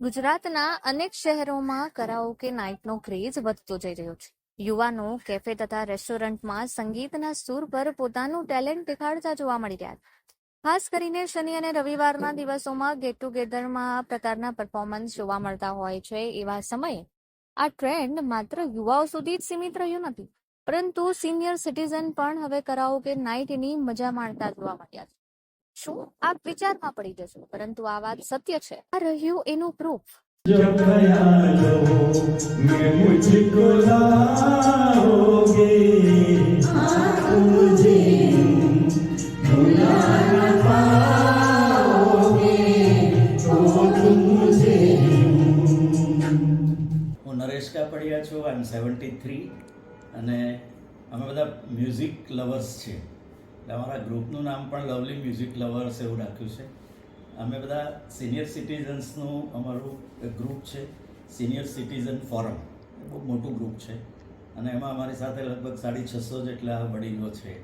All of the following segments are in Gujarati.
ગુજરાતના અનેક શહેરોમાં કરાઓકે નાઇટનો ક્રેઝ વધતો જઈ રહ્યો છે. યુવાનો કેફે તથા રેસ્ટોરન્ટમાં સંગીતના સૂર પર પોતાનું ટેલેન્ટ દેખાડતા જોવા મળી રહ્યા ખાસ કરીને શનિ અને રવિવારના દિવસોમાં ગેટ ટુગેધરમાં આ પ્રકારના પરફોર્મન્સ જોવા મળતા હોય છે એવા સમયે આ ટ્રેન્ડ માત્ર યુવાઓ સુધી જ સીમિત રહ્યું નથી. પરંતુ સિનિયર સિટીઝન પણ હવે કરાઓકે નાઇટની મજા માણતા જોવા મળ્યા છે. શું? આપ વિચારમાં પડી જશો, પરંતુ આ વાત સત્ય છે. આ રહ્યું એનું પ્રૂફ હું નરેશ કાપડિયા છું આઈ એમ સેવન્ટી થ્રી અને અમે બધા મ્યુઝિક લવર્સ છીએ. અમારા ગ્રુપનું નામ પણ લવલી મ્યુઝિક લવર્સ એવું રાખ્યું છે. અમે બધા સિનિયર સિટીઝન્સનું અમારું ગ્રુપ છે સિનિયર સિટીઝન ફોરમ બહુ મોટું ગ્રુપ છે. અને એમાં અમારી સાથે લગભગ સાડી છસો જેટલા વડીલો છે.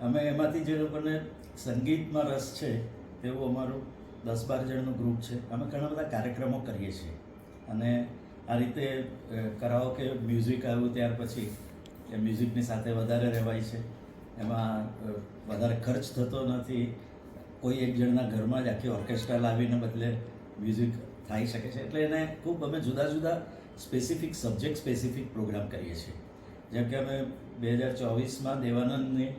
અમે એમાંથી જે લોકોને સંગીતમાં રસ છે તેવું અમારું દસ બાર જણનું ગ્રુપ છે. અમે ઘણા બધા કાર્યક્રમો કરીએ છીએ. અને આ રીતે કરાવો કે મ્યુઝિક આવ્યું ત્યાર પછી, એ મ્યુઝિકની સાથે વધારે રહેવાય છે. એમાં વધારે ખર્ચ થતો નથી. કોઈ એક જણના ઘરમાં જ આખી ઓર્કેસ્ટ્રા લાવીને બદલે મ્યુઝિક થઈ શકે છે. એટલે એને ખૂબ અમે જુદા જુદા સ્પેસિફિક સબ્જેક્ટ સ્પેસિફિક પ્રોગ્રામ કરીએ છીએ. જેમ કે અમે બે હજાર ચોવીસમાં દેવાનંદની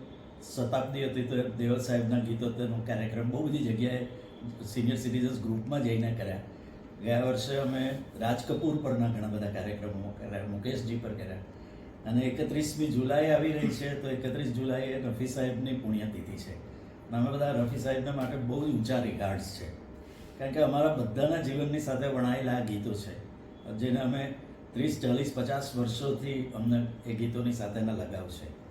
શતાબ્દી હતી તો દેવલ સાહેબના ગીતો તેનો કાર્યક્રમ બહુ બધી જગ્યાએ સિનિયર સિટીઝન્સ ગ્રુપમાં જઈને કર્યા. ગયા વર્ષે અમે રાજ કપૂર પરના ઘણા બધા કાર્યક્રમો કર્યા, મુકેશજી પર કર્યા. અને એકત્રીસમી જુલાઈ આવી રહી છે, તો એકત્રીસ જુલાઈએ રફી સાહેબની પુણ્યતિથિ છે. અને અમે બધા રફી સાહેબના માટે બહુ જ ઊંચા રિગાર્ડ્સ છે. કારણ કે અમારા બધાના જીવનની સાથે વણાયેલા આ ગીતો છે. જેને અમે ત્રીસ, ચાલીસ, પચાસ વર્ષોથી અમને એ ગીતોની સાથેના લગાવ છે.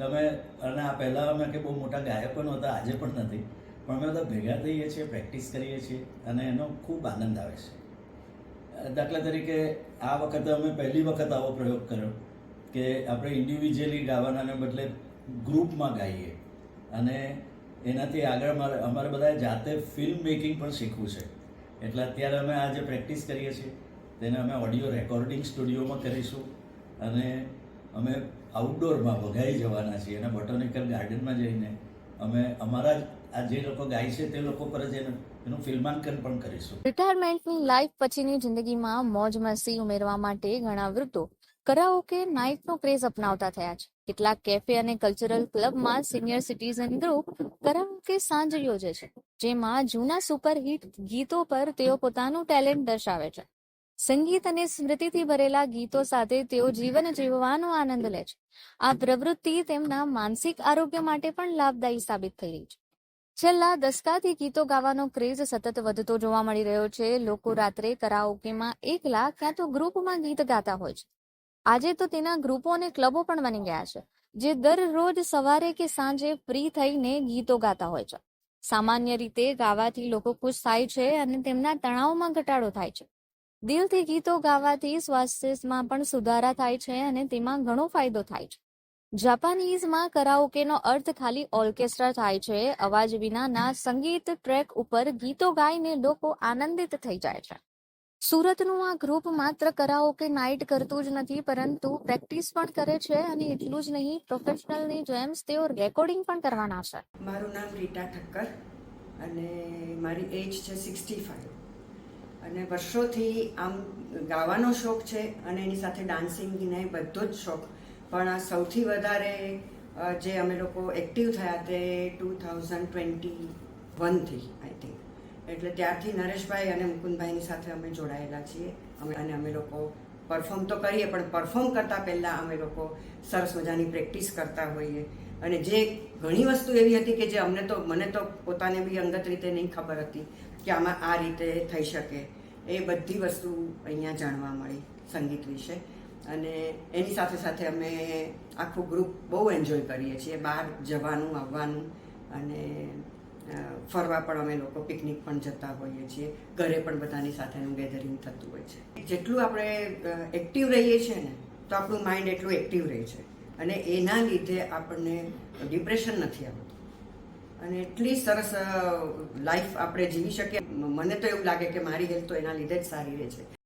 અમે, અને આ પહેલાં અમે કે બહુ મોટા ગાયકો નહોતા આજે પણ નથી. પણ અમે બધા ભેગા થઈએ છીએ, પ્રેક્ટિસ કરીએ છીએ, અને એનો ખૂબ આનંદ આવે છે. દાખલા તરીકે આ વખતે અમે પહેલી વખત આવો પ્રયોગ કર્યો. કે આપણે ઇન્ડિવિજ્યુઅલી ગાવાનાને બદલે ગ્રુપમાં ગાઈએ. અને એનાથી આગળ અમારે અમારે બધાએ જાતે ફિલ્મ મેકિંગ પણ શીખવું છે. એટલે અત્યારે અમે આ જે પ્રેક્ટિસ કરીએ છીએ, તેને અમે ઓડિયો રેકોર્ડિંગ સ્ટુડિયોમાં કરીશું. અને અમે આઉટડોરમાં વઘાઈ જવાના છીએ. અને બોટોનિકલ ગાર્ડનમાં જઈને અમે અમારા જ, આ જે લોકો ગાય છે તે લોકો પર જ એનું ફિલ્માંકન પણ કરીશું. રિટાયરમેન્ટની લાઈફ પછીની જિંદગીમાં મોજ મસ્તી ઉમેરવા માટે ઘણા વૃદ્ધો કરાઓકે નાઇટનો ક્રેઝ અપનાવતા થયા છે? કેટલાક કેફે અને કલ્ચરલ ક્લબમાં સિનિયર સિટીઝન ગ્રુપ કરાઓકે સાંજ યોજે છે? જેમાં જૂના સુપરહિટ ગીતો પર તેઓ પોતાનું ટેલેન્ટ દર્શાવે છે. સંગીત અને સ્મૃતિથી ભરેલા ગીતો સાથે તેઓ જીવન જીવવાનો આનંદ લે છે. આ પ્રવૃત્તિ તેમના માનસિક આરોગ્ય માટે પણ લાભદાયી સાબિત થઈ રહી છે. છેલ્લા દસકાથી ગીતો ગાવાનો ક્રેઝ સતત વધતો જોવા મળી રહ્યો છે. લોકો રાત્રે કરાઓકેમાં એકલા ક્યાં તો ગ્રુપમાં ગીત ગાતા હોય છે. આજે તો તેના ગ્રુપો અને ક્લબો પણ બની ગયા છે, જે દરરોજ સવારે કે સાંજે ફ્રી થઈને ગીતો ગાતા હોય છે. સામાન્ય રીતે ગાવાથી લોકો ખુશ થાય છે અને તેમના તણાવમાં ઘટાડો થાય છે. દિલથી ગીતો ગાવાથી સ્વાસ્થ્યમાં પણ સુધારા થાય છે અને તેમાં ઘણો ફાયદો થાય છે. જાપાનીઝમાં કરાઓકેનો અર્થ ખાલી ઓર્કેસ્ટ્રા થાય છે, અવાજ વિનાના સંગીત ટ્રેક ઉપર ગીતો ગાઈને લોકો આનંદિત થઈ જાય છે. સુરતનું આ ગ્રુપ માત્ર કરાઓકે નાઇટ કરતું જ નથી, પરંતુ પ્રેક્ટિસ પણ કરે છે અને એટલું જ નહીં, પ્રોફેશનલની જેમ તેઓ રેકોર્ડિંગ પણ કરવાના છે. મારું નામ રીટા ઠક્કર અને મારી એજ છે સિક્સટી ફાઇવ. અને વર્ષોથી આમ ગાવાનો શોખ છે અને એની સાથે ડાન્સિંગને બધો જ શોખ. પણ આ સૌથી વધારે જે અમે લોકો એક્ટિવ થયા તે ટુ થાઉઝન્ડ ટ્વેન્ટી વનથી આઈ થિંક. એટલે ત્યારથી નરેશભાઈ અને મુકુંદભાઈની સાથે અમે જોડાયેલા છીએ. અમે અને અમે લોકો પરફોર્મ તો કરીએ, પણ પરફોર્મ કરતાં પહેલાં અમે લોકો સરસ મજાની પ્રેક્ટિસ કરતા હોઈએ. અને જે ઘણી વસ્તુ એવી હતી કે જે અમને તો મને તો પોતાને બી અંગત રીતે નહીં ખબર હતી કે આમાં આ રીતે થઈ શકે. એ બધી વસ્તુ અહીંયા જાણવા મળી સંગીત વિશે. અને એની સાથે સાથે અમે આખું ગ્રુપ બહુ એન્જોય કરીએ છીએ. બહાર જવાનું, આવવાનું અને ફરવા પણ અમે લોકો પિકનિક પણ જતા હોઈએ છીએ. ઘરે પણ બધાની સાથેનું ગેધરિંગ થતું હોય છે. જેટલું આપણે એક્ટિવ રહીએ છીએ ને, તો આપણું માઇન્ડ એટલું એક્ટિવ રહે છે. અને એના લીધે આપણને ડિપ્રેશન નથી આવતું. અને એટલી સરસ લાઈફ આપણે જીવી શકીએ. મને તો એવું લાગે કે મારી હેલ્થ તો એના લીધે જ સારી રહે છે.